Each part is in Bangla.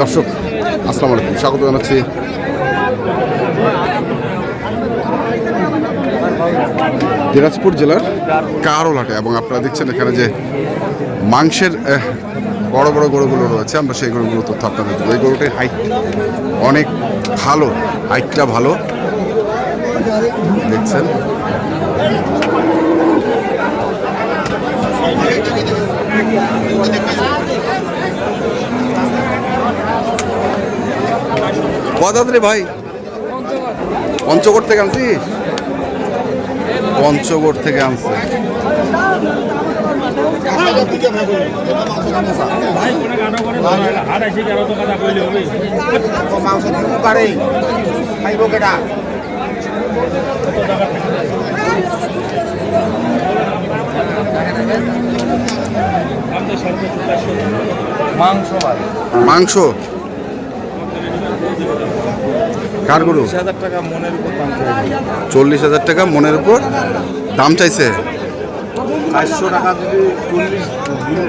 দর্শক, আসসালামু আলাইকুম। স্বাগত জানাচ্ছি। দিনাজপুর জেলার কারোলাটে এবং আপনারা দেখছেন এখানে যে মাংসের বড় বড় গরুগুলো রয়েছে, আমরা সেই গরুগুলো তথ্য আপনাদের দেবো। এই গরুটির হাইট অনেক ভালো হাইটটা ভালো। দেখছেন? কত রে ভাই। পঞ্চগড় থেকে আনছিস? পঞ্চগড় থেকে আনছে। মাংস। মাংস? কার গরু? চল্লিশ হাজার টাকা মনের উপর দাম চাইছে। চারশো টাকা যদি চল্লিশ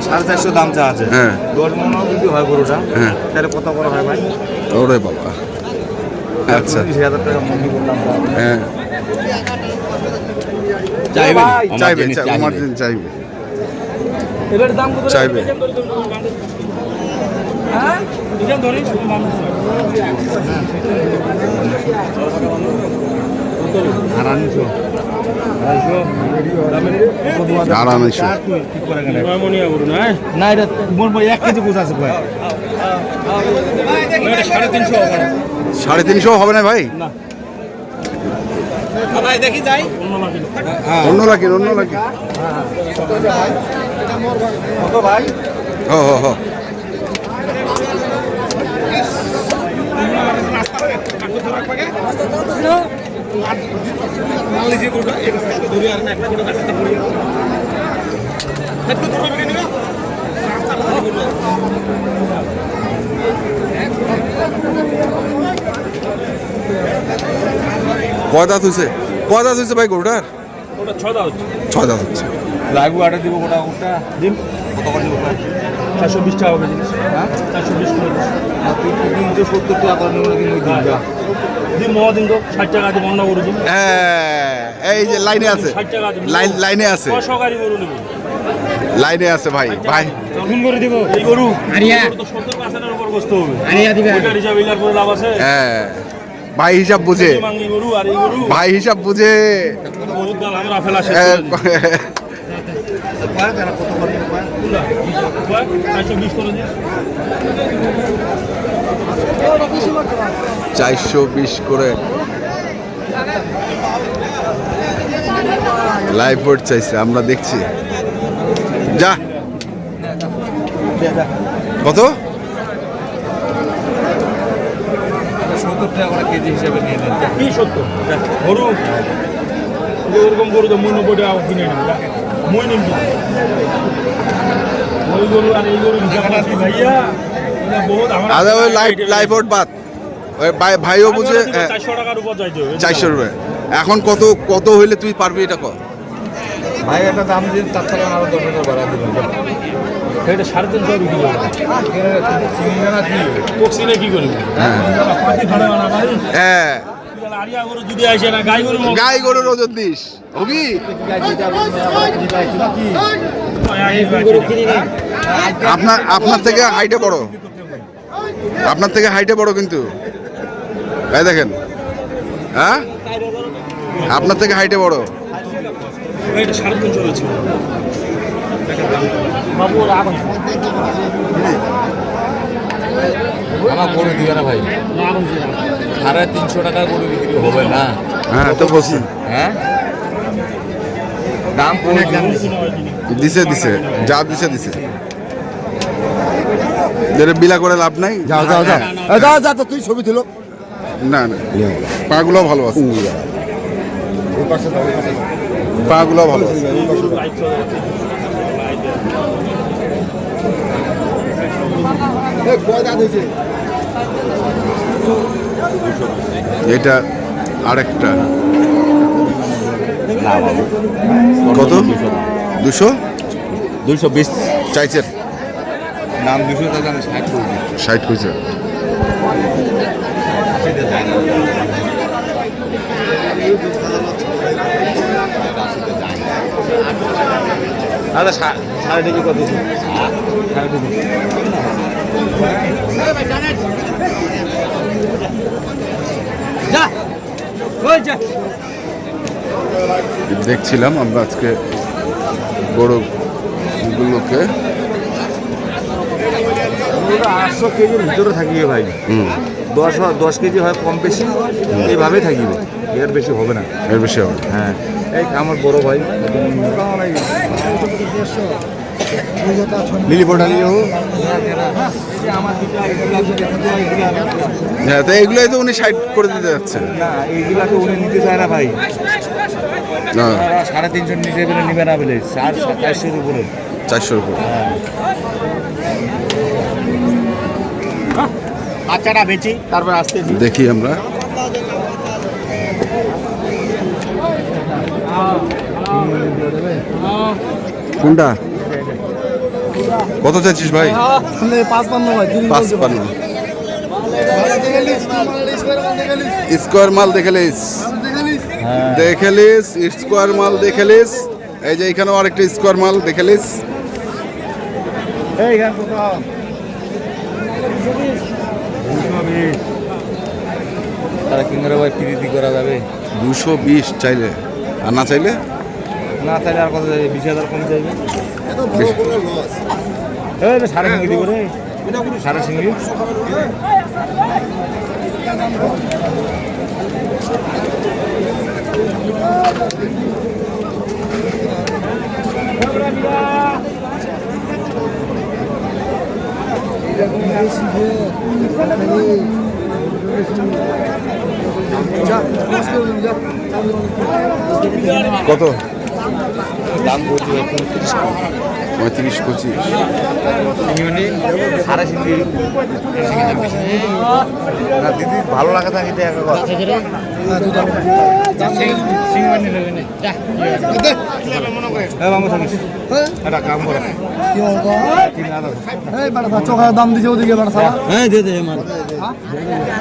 সাড়ে চারশো দাম চা আছে। হ্যাঁ। দশ মনেও যদি হয় গরুটা হ্যাঁ। তাহলে কত করে হয় ভাই? ওরে বাবা। আচ্ছা। হাজার টাকা। হ্যাঁ। চাইবে? চাইবে চাইবে মার্জিন এবার দাম চাইবে। হ্যাঁ? এটা ধরি আড়াইশো। আড়াইশো। হ্যাঁ না এটা এক কেজি আছে ভাই এটা সাড়ে তিনশো হবে। সাড়ে তিনশো হবে না ভাই? ভাই দেখি যাই। অন্য লাগে অন্য লাখি অন্য লাখি কত ভাই? হ হ হ। কয় দাঁত হয়েছে কয় দাঁত হয়েছে ভাই গরুটার? ছয় দাঁত হচ্ছে। লাগু আটা দিব গোটা গোটা দিন কত করে দিব চারশো বিশ টাকা হবে জিনিস হ্যাঁ? চারশো বিশ তিনশো সত্তর টাকা করে নেব দিনটা হ্যাঁ এই যে লাইনে আছে লাইন লাইনে আছে লাইনে আছে ভাই ভাই করে দিব এই গরু আরিয়া তো সত্তর পার্সেন্টের উপর বসতে হবে আরিয়া দিবে ওইটার হিসাব ইলার করে লাভ আছে হ্যাঁ ভাই হিসাব বুঝে মাঙ্গি গরু আর এই গরু ভাই হিসাব বুঝে গরুর দাম আমরা ফেলা শেষ করে দিই। চারশো বিশ করে। লাইভ বোর্ড চাইছে আমরা দেখছি। যা। কত? সত্তর টাকা কেজি হিসাবে নিয়ে নেন। কি সত্য গরু? এই যে ওরকম গরু তো মুই নব্বই টাকা কিনে নিবি। মুই নিবি ওই গরু আর এই গরু ভাইয়া। আদা ওই লাইভ বোর্ড বাদ। ভাইও বুঝে হ্যাঁ, চারশো এখন কত কত হইলে তুই পারবি এটা কর। ভাই একটা দাম দিন তার থেকে আরও দশ টাকা বাড়া দিবেন। এটা সাড়ে তিনশো বিক্রি হবে কি টক্সিনে হ্যাঁ। হ্যাঁ। আরিয়া গরু যদি আসে না গাই গাই গরুর ওজন দিস। হবি? আপনার আপনার থেকে হাইটে বড়। আপনার থেকে হাইটে বড় কিন্তু। এই দেখেন। হ্যাঁ? আপনার থেকে হাইটে বড়। এটা সাড়ে আমার গরু দিবে না ভাই। সাড়ে তিনশো টাকা গরু বিক্রি হবে না। হ্যাঁ তো হ্যাঁ? দাম দিছে দিছে। যা দিছে দিছে। যেটা বিলা করে লাভ নাই? যাও যাও যাও। এ, যা যা তো তুই ছবি তুলো। না না। পাগুলো ভালো আছে। পাগুলো ভালো আছে। এটা আরেকটা। কত? দুশো। দুইশো বিশ। চাইছেন? দাম দুশো টাকা আমি ষাট করে ষাট সাড়ে কত সাড়ে দেখছিলাম আমরা আজকে গরুগুলোকে আটশো কেজির ভিতরে থাকিবে ভাই। দশ হয় দশ কেজি হয় কম বেশি। এইভাবে থাকিবে। এর বেশি হবে না। এর বেশি হবে। হ্যাঁ। এই আমার বড় ভাই। লিলি হ্যাঁ তো এগুলোই তো উনি ষাট করে দিতে যাচ্ছেন। না এইগুলাকে উনি নিতে চায় না ভাই। সাড়ে তিনশো নিচে নিবে না বলে। চার চারশোর উপরে। চারশোর উপর। বাচ্চাটা বেচি তারপর আসতেছি দেখি আমরা। কোনটা? কত চাইছিস ভাই? স্কোয়ার মাল দেখে লিস দেখে লিস স্কোয়ার মাল দেখে লিস এই যে এখানেও আরেকটা স্কোয়ার মাল দেখে লিস তারা কি করে ভাই প্রীতি করা যাবে দুশো বিশ চাইলে আর না চাইলে না তাহলে আর কত যাবে বিশ হাজার কম চাইবে এই সাড়ে সিঙ্গি দিব রে সাড়ে সিঙ্গি কত? দাম বলছি পঁয়ত্রিশ পঁচিশ। না দিদি ভালো লাগা থাকে চোখার দাম দিছে ওদিকে বেড়া সারা হ্যাঁ দিয়ে দে মাল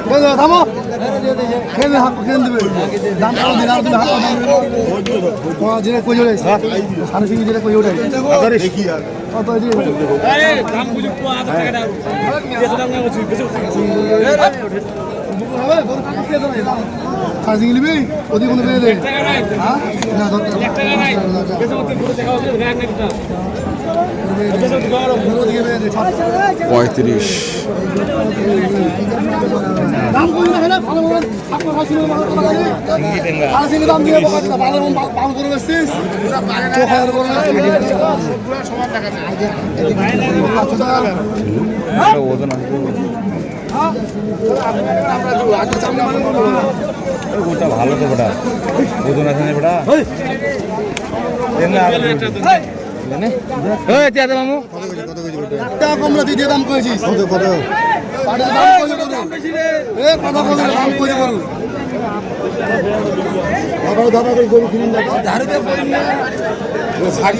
বলো থামো খেলে হাত খেলে দিবে দাম কত দিন আর তুমি হাত দাম দিবে কই জোড়ে সাড়ে যেটা কই কত তিন নিবি ওদিকে কোনো পেয়ে দে হ্যাঁ না দরকার পঁয়ত্রিশ। দাম ওজন ওটা ভালো তো বেটা ওজন আছে না বেটা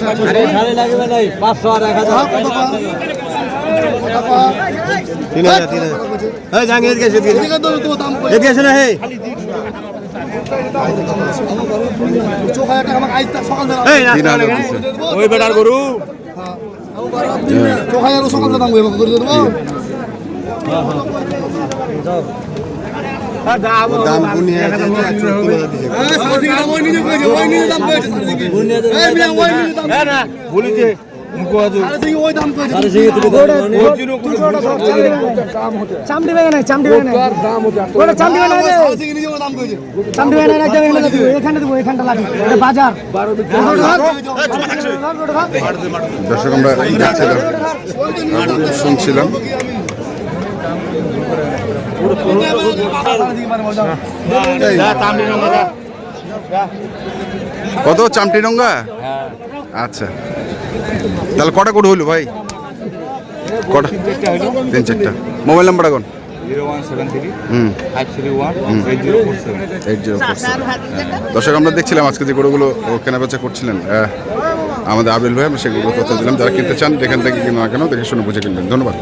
মাটি আরে শাড়ি লাগবে নাই 500 আর 1000 তিন হাজার তিন হাজার। হ্যাঁ জাঙ্গে এদিকে এদিকে এদিকে আসে না হে। দিছে। ওই বেটার গরু। চোখ সকাল দাম করে দেবো দাম কোনি হ্যাঁ সাড়ে দাম ওই নিজে কইছে ওই নিজে দাম কইছে এই মিয়া ওই নিজে দাম না বলিতে মুকো দর্শক আমরা দেখছিলাম শুনছিলাম কত চামটি ডঙ্গা আচ্ছা তাহলে কটা করে হইল ভাই? কটা? তিন চারটা। মোবাইল নাম্বার এখন দর্শক আমরা দেখছিলাম আজকে যে গরুগুলো কেনাবেচা করছিলেন আমাদের আবিল ভাই আমরা সেগুলো তথ্য দিলাম। যারা কিনতে চান যেখান থেকে কিনা না কেন দেখে শুনে বুঝে কিনবেন। ধন্যবাদ।